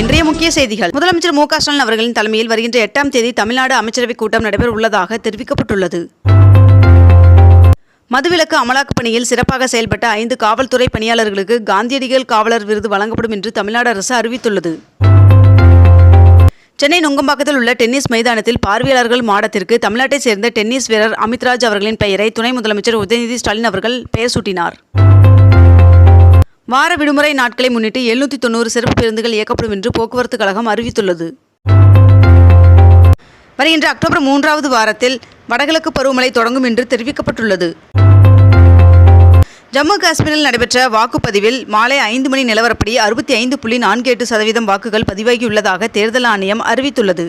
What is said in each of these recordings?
இன்றைய முக்கிய செய்திகள். முதலமைச்சர் மு க ஸ்டாலின் அவர்களின் தலைமையில் வருகின்ற எட்டாம் தேதி தமிழ்நாடு அமைச்சரவைக் கூட்டம் நடைபெற உள்ளதாக தெரிவிக்கப்பட்டுள்ளது. மதுவிலக்கு அமலாக்கப் பணியில் சிறப்பாக செயல்பட்ட ஐந்து காவல்துறை பணியாளர்களுக்கு காந்தியடிகள் காவலர் விருது வழங்கப்படும் என்று தமிழ்நாடு அரசு அறிவித்துள்ளது. சென்னை நுங்கம்பாக்கத்தில் உள்ள டென்னிஸ் மைதானத்தில் பார்வையாளர்கள் மாடத்திற்கு தமிழ்நாட்டைச் சேர்ந்த டென்னிஸ் வீரர் அமித்ராஜ் அவர்களின் பெயரை துணை முதலமைச்சர் உதயநிதி ஸ்டாலின் அவர்கள் பெயர் சூட்டினார். வார விடுமுறை நாட்களை முன்னிட்டு எழுநூற்றி தொண்ணூறு சிறப்பு பேருந்துகள் இயக்கப்படும் என்று போக்குவரத்து கழகம் அறிவித்துள்ளது. வருகின்ற அக்டோபர் மூன்றாவது வாரத்தில் வடகிழக்கு பருவமழை தொடங்கும் என்று தெரிவிக்கப்பட்டுள்ளது. ஜம்மு காஷ்மீரில் நடைபெற்ற வாக்குப்பதிவில் மாலை ஐந்து மணி நிலவரப்படி அறுபத்தி ஐந்து புள்ளி நான்கு எட்டு சதவீதம் வாக்குகள் பதிவாகியுள்ளதாக தேர்தல் ஆணையம் அறிவித்துள்ளது.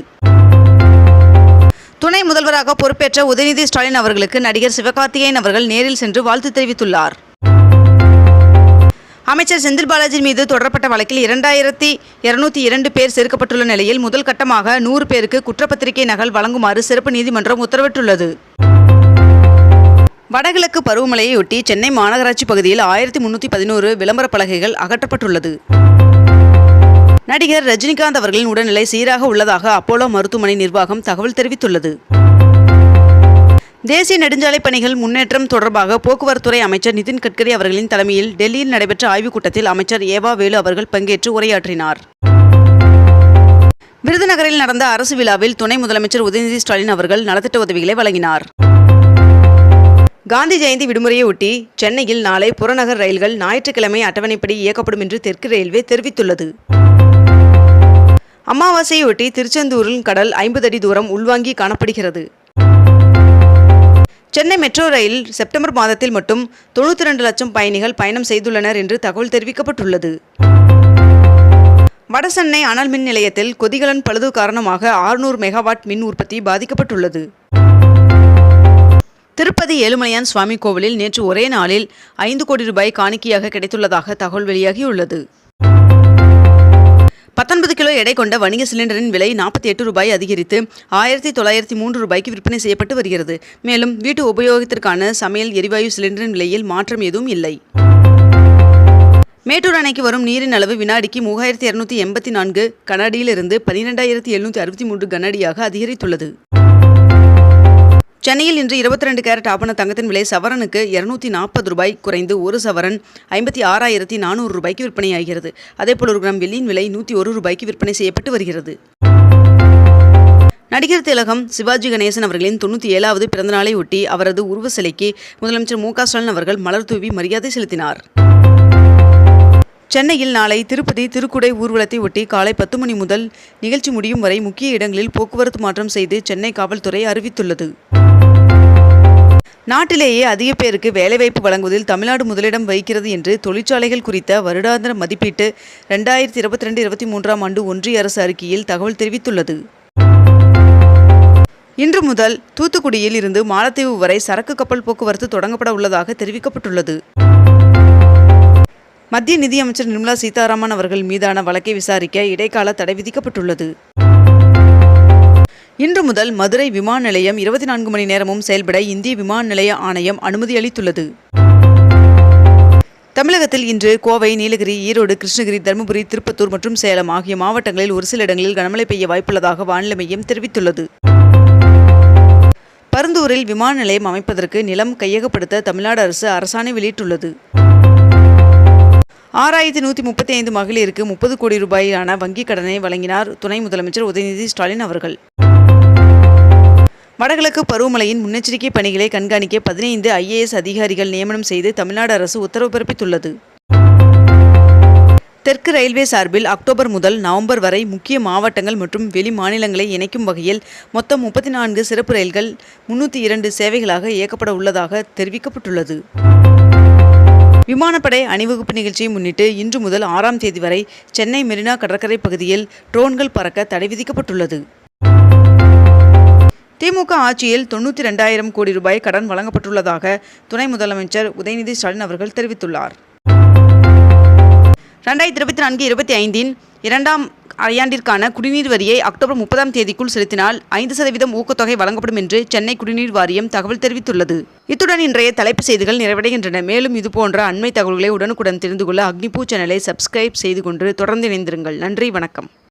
துணை முதல்வராக பொறுப்பேற்ற உதயநிதி ஸ்டாலின் அவர்களுக்கு நடிகர் சிவகார்த்திகேயன் அவர்கள் நேரில் சென்று வாழ்த்து தெரிவித்துள்ளார். அமைச்சர் செந்தில் பாலாஜி மீது தொடரப்பட்ட வழக்கில் இரண்டாயிரத்தி இருநூத்தி இரண்டு பேர் சேர்க்கப்பட்டுள்ள நிலையில் முதல் கட்டமாக நூறு பேருக்கு குற்றப்பத்திரிகை நகல் வழங்குமாறு சிறப்பு நீதிமன்றம் உத்தரவிட்டுள்ளது. வடகிழக்கு பருவமழையொட்டி சென்னை மாநகராட்சி பகுதியில் ஆயிரத்தி முன்னூற்றி பதினோரு விளம்பர பலகைகள் அகற்றப்பட்டுள்ளது. நடிகர் ரஜினிகாந்த் அவர்களின் உடல்நிலை சீராக உள்ளதாக அப்போலோ மருத்துவமனை நிர்வாகம் தகவல் தெரிவித்துள்ளது. தேசிய நெடுஞ்சாலை பணிகள் முன்னேற்றம் தொடர்பாக போக்குவரத்துறை அமைச்சர் நிதின் கட்கரி அவர்களின் தலைமையில் டெல்லியில் நடைபெற்ற ஆய்வுக் கூட்டத்தில் அமைச்சர் ஏவா வேலு அவர்கள் பங்கேற்று உரையாற்றினார். விருதுநகரில் நடந்த அரசு விழாவில் துணை முதலமைச்சர் உதயநிதி ஸ்டாலின் அவர்கள் நலத்திட்ட உதவிகளை வழங்கினார். காந்தி ஜெயந்தி விடுமுறையை ஒட்டி சென்னையில் நாளை புறநகர் ரயில்கள் ஞாயிற்றுக்கிழமை அட்டவணைப்படி இயக்கப்படும் என்று தெற்கு ரயில்வே தெரிவித்துள்ளது. அமாவாசையொட்டி திருச்செந்தூரில் கடல் ஐம்பது அடி தூரம் உள்வாங்கி காணப்படுகிறது. சென்னை மெட்ரோ ரயில் செப்டம்பர் மாதத்தில் மட்டும் தொண்ணூற்றி ரெண்டு லட்சம் பயணிகள் பயணம் செய்துள்ளனர் என்று தகவல் தெரிவிக்கப்பட்டுள்ளது. வடசென்னை அனல் மின் நிலையத்தில் கொதிகலன் பழுது காரணமாக ஆறுநூறு மெகாவாட் மின் உற்பத்தி பாதிக்கப்பட்டுள்ளது. திருப்பதி ஏழுமலையான் சுவாமி கோவிலில் நேற்று ஒரே நாளில் ஐந்து கோடி ரூபாய் காணிக்கையாக கிடைத்துள்ளதாக தகவல் வெளியாகியுள்ளது. பத்தொன்பது கிலோ எடை கொண்ட வணிக சிலிண்டரின் விலை நாற்பத்தி எட்டு ரூபாய் அதிகரித்து ஆயிரத்தி தொள்ளாயிரத்தி மூன்று ரூபாய்க்கு விற்பனை செய்யப்பட்டு வருகிறது. மேலும் வீட்டு உபயோகத்திற்கான சமையல் எரிவாயு சிலிண்டரின் விலையில் மாற்றம் எதுவும் இல்லை. மேட்டூர் அணைக்கு வரும் நீரின் அளவு வினாடிக்கு மூவாயிரத்தி இருநூத்தி எண்பத்தி நான்கு கனஅடியிலிருந்து பனிரெண்டாயிரத்தி எழுநூற்றி அறுபத்தி மூன்று கனஅடியாக அதிகரித்துள்ளது. சென்னையில் இன்று இருபத்தி ரெண்டு கேரட் ஆபண தங்கத்தின் விலை சவரனுக்கு இருநூத்தி நாற்பது ரூபாய் குறைந்து ஒரு சவரன் ஐம்பத்தி ஆறாயிரத்தி நானூறு ரூபாய்க்கு விற்பனையாகிறது. அதேபோல் ஒரு கிராம் வெள்ளியின் விலை நூற்றி ஒரு ரூபாய்க்கு விற்பனை செய்யப்பட்டு வருகிறது. நடிகர் திலகம் சிவாஜி கணேசன் அவர்களின் தொண்ணூற்றி ஏழாவது பிறந்தநாளை ஒட்டி அவரது உருவ சிலைக்கு முதலமைச்சர் மு ஸ்டாலின் அவர்கள் மலர் தூவி மரியாதை செலுத்தினார். சென்னையில் நாளை திருப்பதி திருக்குடை ஊர்வலத்தை ஒட்டி காலை பத்து மணி முதல் நிகழ்ச்சி முடியும் வரை முக்கிய இடங்களில் போக்குவரத்து மாற்றம் செய்து சென்னை காவல்துறை அறிவித்துள்ளது. நாட்டிலேயே அதிக பேருக்கு வேலைவாய்ப்பு வழங்குவதில் தமிழ்நாடு முதலிடம் வகிக்கிறது என்று தொழிற்சாலைகள் குறித்த வருடாந்திர மதிப்பீட்டு ரெண்டாயிரத்தி இருபத்தி ரெண்டு இருபத்தி மூன்றாம் ஆண்டு ஒன்றிய அரசு அறிக்கையில் தகவல் தெரிவித்துள்ளது. இன்று முதல் தூத்துக்குடியில் இருந்து மாலத்தீவு வரை சரக்கு கப்பல் போக்குவரத்து தொடங்கப்பட உள்ளதாக தெரிவிக்கப்பட்டுள்ளது. மத்திய நிதியமைச்சர் நிர்மலா சீதாராமன் அவர்கள் மீதான வழக்கை விசாரிக்க இடைக்கால தடை விதிக்கப்பட்டுள்ளது. இன்று முதல் மதுரை விமான நிலையம் இருபத்தி நான்கு மணி நேரமும் செயல்பட இந்திய விமான நிலைய ஆணையம் அனுமதி அளித்துள்ளது. தமிழகத்தில் இன்று கோவை நீலகிரி ஈரோடு கிருஷ்ணகிரி தருமபுரி திருப்பத்தூர் மற்றும் சேலம் ஆகிய மாவட்டங்களில் ஒரு சில இடங்களில் கனமழை பெய்ய வாய்ப்புள்ளதாக வானிலை மையம் தெரிவித்துள்ளது. பருந்தூரில் விமான நிலையம் அமைப்பதற்கு நிலம் கையகப்படுத்த தமிழ்நாடு அரசு அரசாணை வெளியிட்டுள்ளது. ஆறாயிரத்தி நூற்றி முப்பத்தி ஐந்து மகளிருக்கு முப்பது கோடி ரூபாயிலான வங்கிக் கடனை வழங்கினார் துணை முதலமைச்சர் உதயநிதி ஸ்டாலின் அவர்கள். வடகிழக்கு பருவமழையின் முன்னெச்சரிக்கை பணிகளை கண்காணிக்க பதினைந்து ஐஏஎஸ் அதிகாரிகள் நியமனம் செய்து தமிழ்நாடு அரசு உத்தரவு பிறப்பித்துள்ளது. தெற்கு ரயில்வே சார்பில் அக்டோபர் முதல் நவம்பர் வரை முக்கிய மாவட்டங்கள் மற்றும் வெளி மாநிலங்களை இணைக்கும் வகையில் மொத்தம் முப்பத்தி நான்கு சிறப்பு ரயில்கள் முன்னூற்றி இரண்டு சேவைகளாக இயக்கப்பட உள்ளதாக தெரிவிக்கப்பட்டுள்ளது. விமானப்படை அணிவகுப்பு நிகழ்ச்சியை முன்னிட்டு இன்று முதல் ஆறாம் தேதி வரை சென்னை மெரினா கடற்கரை பகுதியில் ட்ரோன்கள் பறக்க தடை விதிக்கப்பட்டுள்ளது. திமுக ஆட்சியில் தொண்ணூற்றி ரெண்டாயிரம் கோடி ரூபாய் கடன் வழங்கப்பட்டுள்ளதாக துணை முதலமைச்சர் உதயநிதி ஸ்டாலின் அவர்கள் தெரிவித்துள்ளார். ரெண்டாயிரத்தி இருபத்தி நான்கு இருபத்தி ஐந்தின் இரண்டாம் அரையாண்டிற்கான குடிநீர் வரியை அக்டோபர் முப்பதாம் தேதிக்குள் செலுத்தினால் ஐந்து சதவீதம் ஊக்கத்தொகை வழங்கப்படும் என்று சென்னை குடிநீர் வாரியம் தகவல் தெரிவித்துள்ளது. இத்துடன் இன்றைய தலைப்பு செய்திகள் நிறைவடைகின்றன. மேலும் இதுபோன்ற அண்மை தகவல்களை உடனுக்குடன் தெரிந்து கொள்ள அக்னிபூ சேனலை சப்ஸ்கிரைப் செய்து கொண்டு தொடர்ந்து இணைந்திருங்கள். நன்றி வணக்கம்.